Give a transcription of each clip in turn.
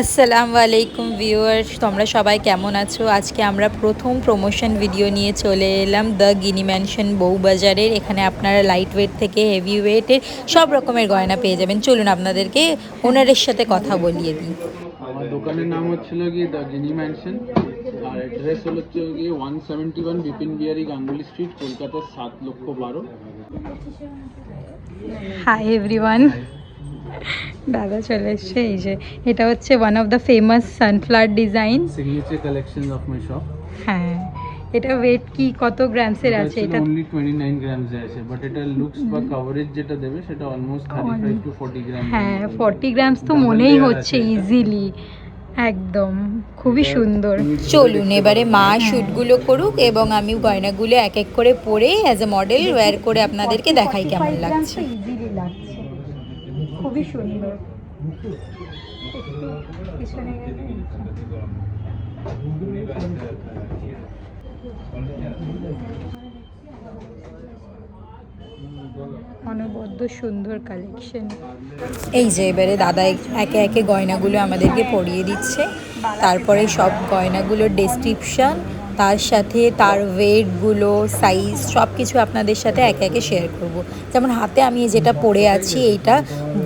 আসসালামু আলাইকুম ভিউয়ার্স তোমরা সবাই কেমন আছো? আজকে আমরা প্রথম প্রমোশন ভিডিও নিয়ে চলে এলাম দ্য গিনি ম্যানশন বউবাজারের। এখানে আপনারা লাইট ওয়েট থেকে হেভি ওয়েটের সব রকমের গয়না পেয়ে যাবেন। চলুন আপনাদেরকে ওনারের সাথে কথা বলিয়ে দিই। আমার দোকানের নাম হচ্ছিল গিয়ে দ্য গিনি ম্যানশন আর অ্যাড্রেস হলো হচ্ছে গিয়ে one seventy one Bipin Bihari Ganguly street Kolkata সাত লক্ষ বারো। হাই এভরিওয়ান দাদা চলে এসছে এই যে এটা হচ্ছে one of the famous sunflower design signature collection of my shop হ্যাঁ এটা ওয়েট কি কত গ্রামসের আছে? এটা অনলি টোয়েন্টি নাইন গ্রামস আছে বাট এটা লুকস বা কভারেজ যেটা দেবে সেটা almost thirty five to forty gram হ্যাঁ ফর্টি গ্রামস তো মনেই হচ্ছে ইজিলি একদম খুবই সুন্দর। চলুন এবারে মা শ্যুটগুলো করুক এবং আমি গয়নাগুলো এক এক করে পরে অ্যাজ এ মডেল ওয়্যার করে আপনাদেরকে দেখাই কেমন লাগছে। ইজিলি লাগছে খুবই সুন্দর। অনবদ্য সুন্দর কালেকশন এই যে এবারে দাদা একে একে গয়নাগুলো আমাদেরকে পরিয়ে দিচ্ছে। তারপরে সব গয়নাগুলোর ডেসক্রিপশন তার সাথে তার ওয়েটগুলো সাইজ সব কিছু আপনাদের সাথে একে একে শেয়ার করব। যেমন হাতে আমি যেটা পরে আছি, এইটা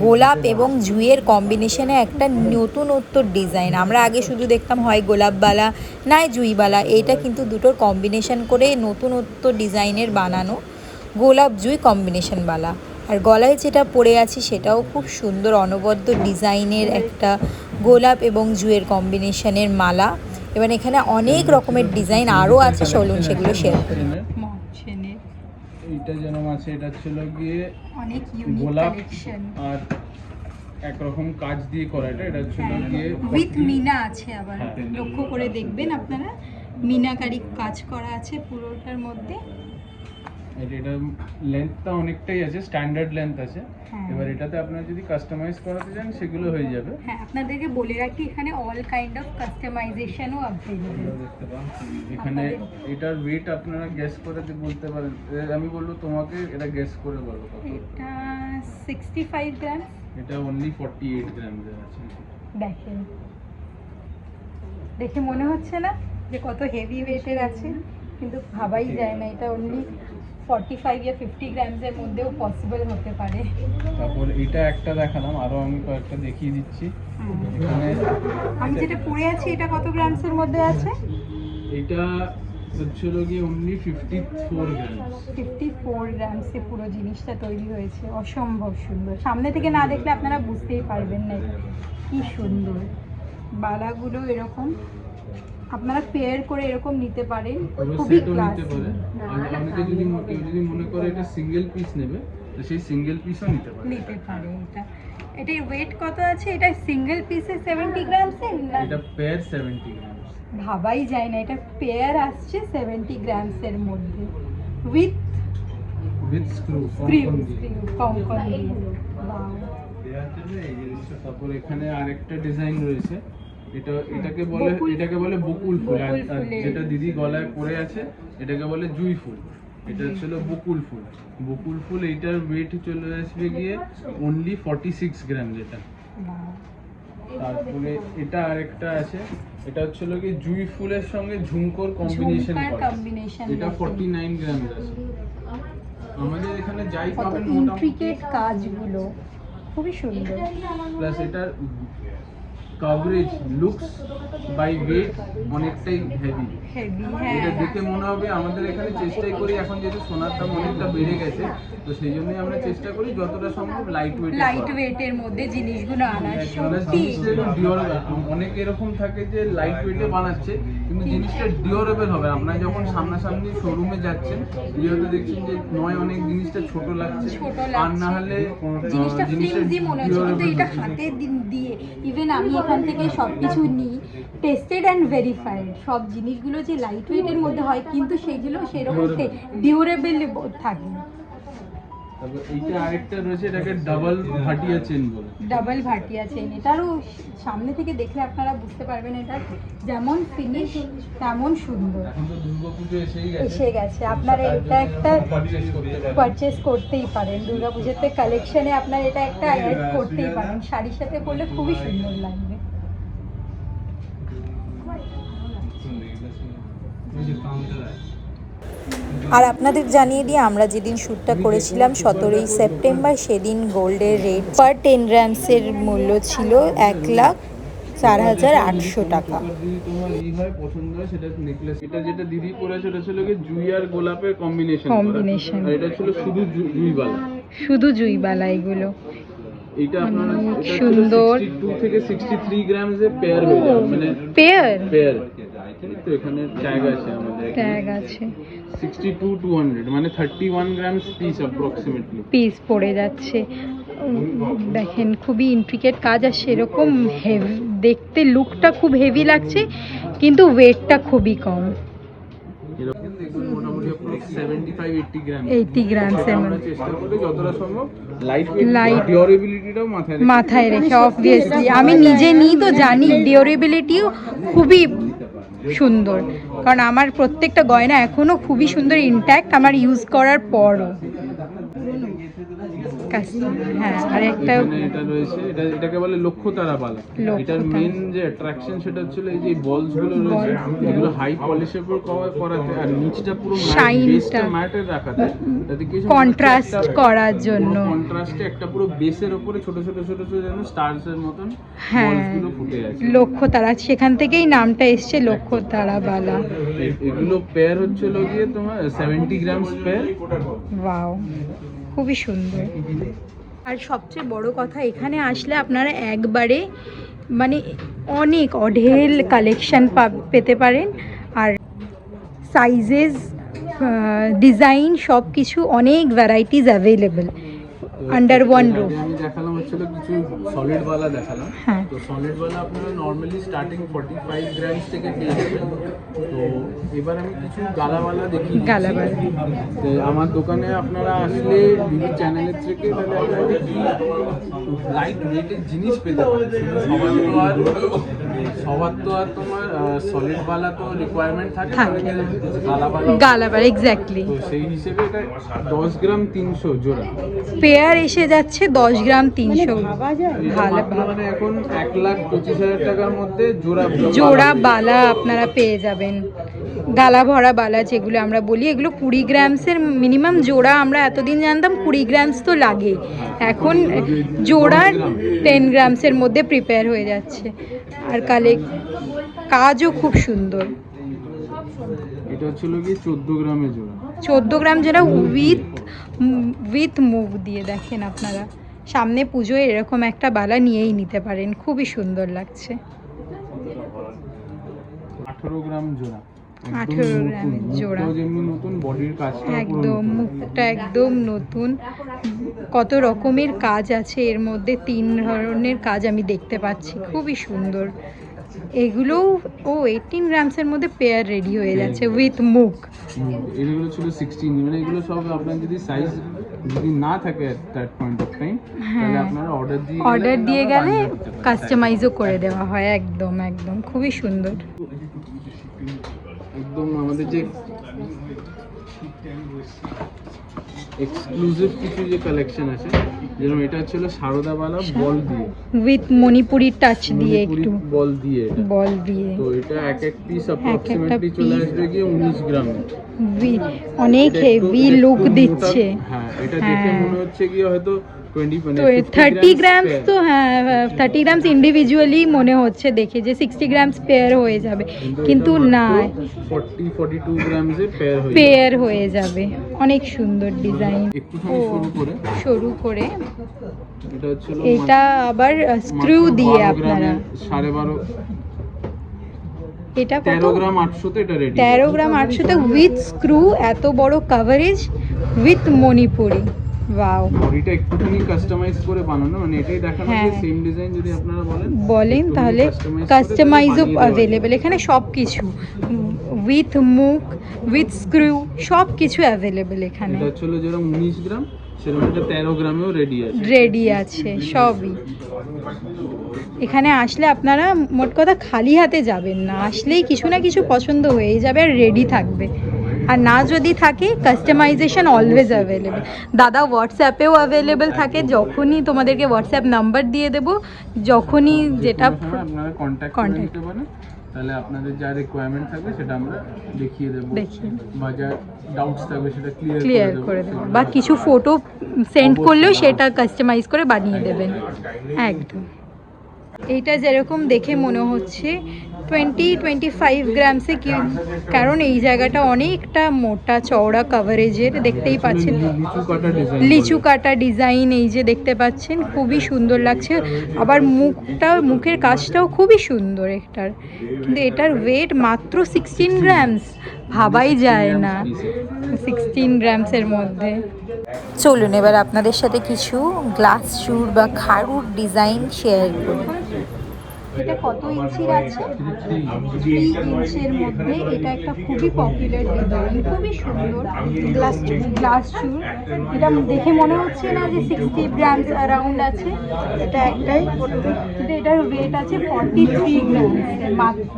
গোলাপ এবং জুঁয়ের কম্বিনেশনে একটা নতুনত্ব ডিজাইন আমরা আগে শুধু দেখতাম হয় গোলাপবালা নয় জুঁইবালা। এইটা কিন্তু দুটোর কম্বিনেশন করে নতুনত্ব ডিজাইনের বানানো গোলাপ জুই কম্বিনেশনওয়ালা আর গলায় যেটা পরে আছি, সেটাও খুব সুন্দর অনবদ্য ডিজাইনের একটা গোলাপ এবং জুয়ের কম্বিনেশনের মালা। এবার এখানে অনেক রকমের ডিজাইন আরও আছে চলুন সেগুলো শেয়ার করি। এইটা যেরকম আছে এটা ছিল গিয়ে অনেক ইউনিক গোলাপ আর একরকম কাজ দিয়ে করা এটা এটা ছিল গিয়ে উইথ মিনা আছে আবার হ্যাঁ। লক্ষ্য করে দেখবেন আপনারা। মিনাকারি কাজ করা আছে পুরোটার মধ্যে। এটা লেন্থটা অনেকটাই আছে স্ট্যান্ডার্ড লেন্থ আছে। হ্যাঁ। এবার এটাতে আপনারা যদি কাস্টমাইজ করাতে চান সেগুলো হয়ে যাবে। হ্যাঁ আপনাদেরকে বলে রাখি এখানে অল কাইন্ড অফ কাস্টমাইজেশনও দেখতে পান এখানে এটার ওয়েট আপনারা গ্যাস করে বলতে পারেন। আমি বলব তোমাকে এটা গ্যাস করে বলো কত। এটা সিক্সটি ফাইভ গ্রাম এটা অনলি ফর্টি এইট গ্রাম আছে। দেখেন। দেখে মনে হচ্ছে না যে কত হেভি ওয়েটের আছে কিন্তু ভাবাই যায় না এটা অনলি ফর্টি ফাইভ ইয়া ফিফটি গ্রামসের মধ্যেও পসিবল হতে পারে। তারপর এটা একটা দেখালাম আরও আমি কয়েকটা দেখিয়ে দিচ্ছি। এখানে আমি যেটা পরে আছি এটা কত গ্রামসের মধ্যে আছে? এটা হচ্ছিল গিয়ে only fifty four gram fifty four গ্রামসে পুরো জিনিসটা তৈরি হয়েছে। অসম্ভব সুন্দর। সামনে থেকে না দেখলে আপনারা বুঝতেই পারবেন না। কি সুন্দর। বালাগুলো এরকম। আপনারা পেয়ার করে এরকম নিতে পারেন। খুবই ক্লাসি পারে আর অনেকে যদি যদি মনে করে এটা সিঙ্গেল পিস নেবে তো সেই সিঙ্গেল পিসও নিতে পারে। নিতে পারে এটা। এটার ওয়েট কত আছে? এটা সিঙ্গেল পিসে সেভেন্টি গ্রামসের না? এটা পেয়ার সেভেন্টি গ্রাম ভাবাই যায় না এটা পেয়ার আসছে সেভেন্টি গ্রামসের মধ্যে। উইথ উইথ স্ক্রু স্ক্রিউ কঙ্কন দিয়ে. তারপর এখানে আরেকটা ডিজাইন রয়েছে। এটা এটাকে বলে এটাকে বলে বকুল ফুল। আর। যেটা দিদি গলায় পরে আছে এটাকে বলে জুই ফুল। এটা ছিল বকুল ফুল। বকুল ফুল এইটার ওয়েট চলে আসবে গিয়ে অনলি ফর্টি সিক্স গ্রাম যেটা তারপরে এটা আরেকটা আছে এটা হচ্ছিল কি জুই ফুলের সঙ্গে ঝুমকোর কম্বিনেশন এটা। ফর্টি নাইন গ্রাম আছে। আমাদের এখানে যাই পাবেন মোটামুটি। কাজগুলো। খুবই সুন্দর। প্লাস এটার কভারেজ লুকস বাই ওয়েট অনেকটাই হেভি এটা হ্যাঁ। দেখে মনে হবে আমাদের এখানে চেষ্টাই করি এখন যেহেতু সোনার দাম অনেকটা বেড়ে গেছে তো সেই জন্যই আমরা চেষ্টা করি যতটা সম্ভব লাইট ওয়েট লাইট ওয়েটের মধ্যে জিনিসগুলো আনা সত্যি। অনেক এরকম থাকে যে লাইট ওয়েটে বানাচ্ছে কিন্তু জিনিসটা ডিওরেবল হবে। আপনারা যখন সামনাসামনি শোরুমে যাচ্ছেন যেহেতু দেখছেন যে নয় অনেক জিনিসটা ছোট লাগছে আর না। হলে জিনিসটা ফ্লিমজি মনে হচ্ছে কিন্তু এটা হাতে দিয়ে ইভেন আমি এখান থেকে সব কিছু নিই টেস্টেড অ্যান্ড ভেরিফাইড সব জিনিসগুলো যে লাইট ওয়েটের মধ্যে হয় কিন্তু সেইগুলো সেরকম ডিউরেবল থাকে। তারপর এইটা আরেকটা রয়েছে এটাকে ডাবল ভাটিয়া চেন বলে। ডাবল ভাটিয়া চেন এটারও সামনে থেকে দেখলে আপনারা বুঝতে পারবেন এটা যেমন ফিনিশ তেমন সুন্দর। এখন তো দুর্গাপুজো এসেই গেছে। এসে গেছে। আপনারা এটা একটা পারচেস করতে পারেন। পারচেস করতেই পারেন। দুর্গাপুজোতে কালেকশনে আপনার এটা একটা অ্যাড করতেই পারেন। শাড়ির সাথে পরলে খুবই সুন্দর লাগবে। আর আপনাদের জানিয়ে দিই আমরা যেদিন শ্যুটটা করেছিলাম সতেরোই সেপ্টেম্বর সেদিন গোল্ডের রেট পার টেন গ্রামসের মূল্য ছিল এক লাখ চার হাজার আটশো টাকা। যদি তোমার ই পছন্দ হয় সেটা নেকলেস এটা যেটা দিদি পরেছে ওটা ছিল কি জুই আর গোলাপের কম্বিনেশন Combination. আর এটা ছিল শুধু জুইবালা। শুধু জুইবালা এগুলো। এইটা আপনারা এটা সুন্দর। টু থেকে সিক্সটি থ্রি গ্রামস পেয়ার হয়ে যাবে মানে পেয়ার পেয়ার তো এখানে ট্যাগ আছে আমাদের। ট্যাগ আছে। সিক্সটি টু টু হান্ড্রেড মানে thirty one grams piece approximately piece পড়ে যাচ্ছে। দেখেন খুবই ইন্ট্রিকেট কাজ আর সেরকম হেভি দেখতে লুকটা খুব হেভি লাগছে কিন্তু ওয়েটটা খুবই কম। লাইট মাথায় রেখে আমি নিজে নিই তো জানি ডিউরেবিলিটিও খুবই সুন্দর। কারণ আমার প্রত্যেকটা গয়না এখনও খুবই সুন্দর ইনট্যাক্ট আমার ইউজ করার পরও। হ্যাঁ আর একটা এটা রয়েছে এটা এটাকে বলে এটার মেন যে অ্যাট্রাকশন সেটা হচ্ছিল এই যে বলসগুলো রয়েছে এগুলো হাই পলিশের উপর কভার করাতে আর নিচটা পুরো Shine বেসটা টা। রাখাতে যাতে কি কন্ট্রাস্ট করার জন্য। কন্ট্রাস্টে একটা পুরো বেসের উপরে ছোট ছোট ছোট ছোট যেন স্টারস এর মতন হ্যাঁ। বলসগুলো ফুটে আছে। লক্ষ্য তারা সেখান থেকেই নামটা এসছে লক্ষ্য তারা বালা এগুলো পেয়ার হচ্ছিল গিয়ে তোমার সেভেন্টি গ্রামস পেয়ার ওয়াও খুবই সুন্দর। আর সবচেয়ে বড় কথা এখানে আসলে আপনারা একবারে মানে অনেক অঢেল কালেকশন পেতে পারেন। আর সাইজেস ডিজাইন সব কিছু অনেক varieties available under one roof আমি দেখালাম হচ্ছিল কিছু সলিড দেখালাম। হ্যাঁ। তো সলিড আপনারা normally starting forty five grams থেকে পেয়ে যাবেন। তো এবার আমি কিছু গালাওয়ালা দেখি। গালাওয়ালা। তো আমার দোকানে আপনারা আসলে বিভিন্ন চ্যানেলের থেকে তাহলে আপনারা লাইট ওয়েটের জিনিস পেতে পারেন। সবার তো আর তোমার সলিড বালা তো রিকোয়ারমেন্ট থাকে থাকে। গালাওয়ালা গালাবার এক্স্যাক্টলি তো সেই হিসেবে এটা দশ গ্রাম তিনশো জোড়া। পেয়ার এসে যাচ্ছে দশ গ্রাম তিনশো। এটা ভালো। মানে এখন এক লাখ পঁচিশ হাজার টাকার মধ্যে জোড়া জোড়া বালা আপনারা পেয়ে যাবেন। গালা ভরা বালা যেগুলো আমরা বলি এগুলো কুড়ি গ্রামসের মিনিমাম জোড়া আমরা এতদিন জানতাম কুড়ি গ্রামস তো লাগে। এখন জোড়া টেন গ্রামসের মধ্যে প্রিপেয়ার হয়ে যাচ্ছে। আর কালে কাজও খুব সুন্দর। এটা ছিল কি চোদ্দ গ্রামের জোড়া। চোদ্দ গ্রাম জোড়া উইথ উইথ মুভ দিয়ে দেখেন আপনারা। সামনে পুজোয় এরকম একটা বালা নিয়েই নিতে পারেন খুবই সুন্দর লাগছে। আঠারো গ্রাম জোড়া। 18 গ্রামের জোড়া। একদম মুখটা একদম নতুন। কত রকমের কাজ আছে এর মধ্যে তিন ধরনের কাজ আমি দেখতে পাচ্ছি খুবই সুন্দর। এগুলোও ও এইটিন গ্রামসের মধ্যে পেয়ার রেডি হয়ে যাচ্ছে উইথ মুখ। এগুলো ছিল সিক্সটিন মানে এগুলো সব আপনার যদি সাইজ যদি না থাকে দ্যাট পয়েন্ট অফ টাইম তাহলে আপনারা অর্ডার দিয়ে অর্ডার। দিয়ে গেলে। কাস্টমাইজও করে দেওয়া হয় একদম একদম খুবই সুন্দর। একদম আমাদের যে এক্সক্লুসিভ কিছু যে কালেকশন আছে যেরকম এটা বল দিয়ে। উইথ মণিপুরি টাচ দিয়ে একটু। বল দিয়ে বল দিয়ে। তো এটা এক এক পিস অ্যাপ্রক্সিমেটলি চলে আসবে গিয়ে উনিশ গ্রামে। উই- অনেক হেভি লুক দিচ্ছে। হ্যাঁ এটা দেখে হ্যাঁ। মনে হচ্ছে কি হয়তো মানে তো থার্টি গ্রামস তো হ্যাঁ থার্টি গ্রামস ইন্ডিভিজুয়ালি মনে হচ্ছে দেখে যে সিক্সটি গ্রামস পেয়ার হয়ে যাবে। কিন্তু না। পেয়ার হয়ে যাবে। অনেক সুন্দর ডিজাইন সরু করে। এটা আবার স্ক্রু দিয়ে আপনারা। সাড়ে বারো। এটা কত? তেরো গ্রাম আটশোতে এটা রেডি তেরো গ্রাম আটশোতে উইথ স্ক্রু এত বড় কাভারেজ উইথ মণিপুরি। ওয়াও বডিটা একটুখানি কাস্টমাইজ করে বানানো মানে এটাই দেখানো হ্যাঁ। যে সেম ডিজাইন যদি আপনারা বলেন বলেন তাহলে কাস্টমাইজও অ্যাভেলেবেল এখানে সব কিছু উইথ মুখ উইথ স্ক্রু সব কিছু অ্যাভেলেবেল এখানে। এটা হচ্ছিল যেরকম উনিশ গ্রাম সেরকম এটা তেরো গ্রামেও রেডি আছে। রেডি আছে সবই। এখানে আসলে আপনারা মোট কথা খালি হাতে যাবেন না আসলেই কিছু না কিছু পছন্দ হয়েই যাবে আর রেডি থাকবে। আর না যদি থাকে কাস্টমাইজেশন অলওয়েজ অ্যাভেলেবেল দাদা হোয়াটসঅ্যাপেও অ্যাভেলেবেল থাকে যখনই তোমাদেরকে হোয়াটসঅ্যাপ নাম্বার দিয়ে দেবো যখনই যেটা কন্ট্যাক্ট তাহলে আপনাদের যা রিকোয়ারমেন্ট থাকবে সেটা আমরা দেখিয়ে দেবো। বা যা ডাউটস থাকবে সেটা ক্লিয়ার ক্লিয়ার করে দেবেন বা কিছু ফটো সেন্ড করলেও সেটা কাস্টমাইজ করে বানিয়ে দেবেন। একদম। এইটা যেরকম দেখে মনে হচ্ছে টোয়েন্টি টোয়েন্টি ফাইভ গ্রামসে কি কারণ এই জায়গাটা অনেকটা মোটা চওড়া কাভারেজের দেখতেই পাচ্ছেন লিচু কাটা ডিজাইন এই যে দেখতে পাচ্ছেন খুবই সুন্দর লাগছে আবার মুখটা মুখের কাজটাও খুবই সুন্দর এটার কিন্তু এটার ওয়েট মাত্র সিক্সটিন গ্রামস ভাবাই যায় না সিক্সটিন গ্রামসের মধ্যে চলুন এবার আপনাদের সাথে কিছু গ্লাস চুর বা খাড়ুর ডিজাইন শেয়ার করি এটা কত ইঞ্চির আছে? থ্রি ইঞ্চের মধ্যে এটা একটা খুবই পপুলার ডিজাইন খুবই সুন্দর গ্লাস গ্লাস চুর এটা দেখে মনে হচ্ছে না যে সিক্সটি গ্রামস অ্যারাউন্ড আছে। এটা একটাই কিন্তু এটার ওয়েট আছে ফর্টি থ্রি গ্রামস মাত্র।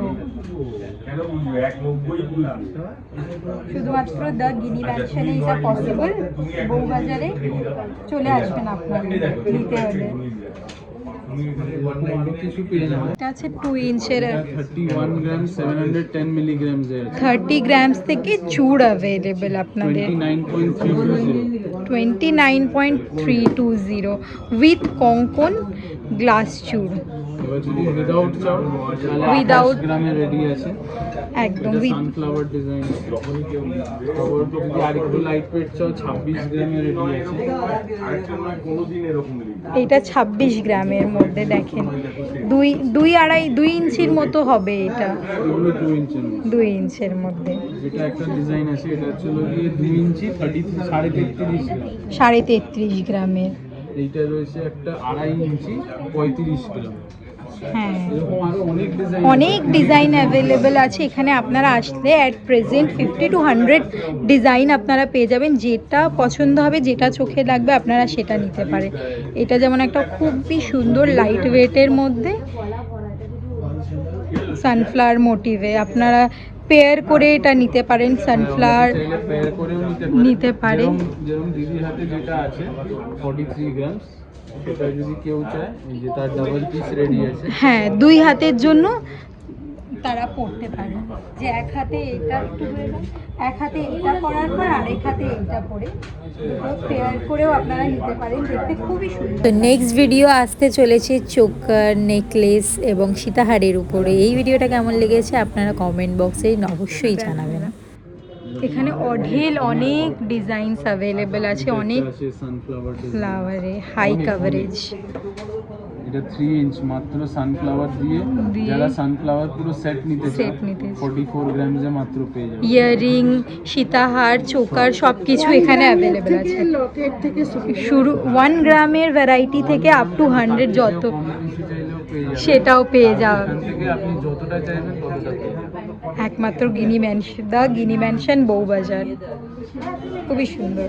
শুধুমাত্র দ্য গিনি ম্যানশনে এটা পসিবল বউবাজারে চলে আসবেন আপনারা নিতে হলে। আরও কিছু পেয়ে যাবেন এটা আছে two ইঞ্চের thirty one gram seven hundred ten milligrams এর আছে থার্টি গ্রামস থেকে চুড় অ্যাভেলেবেল আপনাদের twenty nine point three two zero twenty nine point three two zero with Konkan glass চুড় এবার যদি উইদাউট চাও তাহলে Without- আঠাশ গ্রামে রেডি আছে একদম উইথ সানফ্লাওয়ার ডিজাইন তারপর যদি আরেকটু লাইট ওয়েট চাও ছাব্বিশ গ্রামে রেডি আছে এটা ছাব্বিশ গ্রামের মধ্যে দেখেন। দুই দুই আড়াই দুই ইঞ্চির মতো হবে এটা। দুই ইঞ্চের মধ্যে। সাড়ে তেত্রিশ গ্রামের। এইটা রয়েছে একটা আড়াই ইঞ্চি পঁয়ত্রিশ গ্রাম। হ্যাঁ। অনেক ডিজাইন অ্যাভেলেবেল আছে। এখানে আপনারা আসলে at present fifty two hundred design আপনারা পেয়ে যাবেন। যেটা পছন্দ হবে যেটা চোখে লাগবে আপনারা সেটা নিতে পারে। এটা যেমন একটা খুবই সুন্দর লাইট ওয়েটের মধ্যে সানফ্লাওয়ার মোটিভে আপনারা পেয়ার করে এটা নিতে পারেন সানফ্লাওয়ার নিতে নিতে পারে। যেরকম যেরকম দিদির হাতে যেটা আছে ফর্টি থ্রি গ্রামস সেটা যদি কেউ চায় যে তার ডাবল পিস রেডি আছে। হ্যাঁ দুই হাতের জন্য তারা পড়তে পারে। যে এক হাতে এটা এক হাতে এটা করার পর আরেক হাতে এটা পরে পেয়ার করেও আপনারা নিতে পারেন দেখতে খুবই সুন্দর। তো নেক্সট ভিডিও আসতে চলেছে চোকার নেকলেস এবং সীতাহারের উপরে। এই ভিডিওটা কেমন লেগেছে আপনারা কমেন্ট বক্সে অবশ্যই জানাবেন। এখানে অঢেল অনেক ডিজাইনস অ্যাভেলেবেল আছে অনেক ফ্লাওয়ারে হাই কাভারেজ এটা থ্রি ইঞ্চ মাত্র সানফ্লাওয়ার দিয়ে যারা সানফ্লাওয়ার পুরো সেট নিতে চায় Set নিতে চায়। ফর্টি ফোর মাত্র পেয়ে যাবে। ইয়াররিং সীতাহার চোকার সব কিছু এখানে অ্যাভেলেবেল আছে। লকেট থেকে শুরু ওয়ান গ্রামের ভ্যারাইটি থেকে আপ টু হান্ড্রেড যত পেয়ে যাবে। সেটাও পেয়ে থেকে আপনি যতটা চাইবেন ততটা একমাত্র guinea mansion the guinea mansion Bowbazar. খুবই সুন্দর।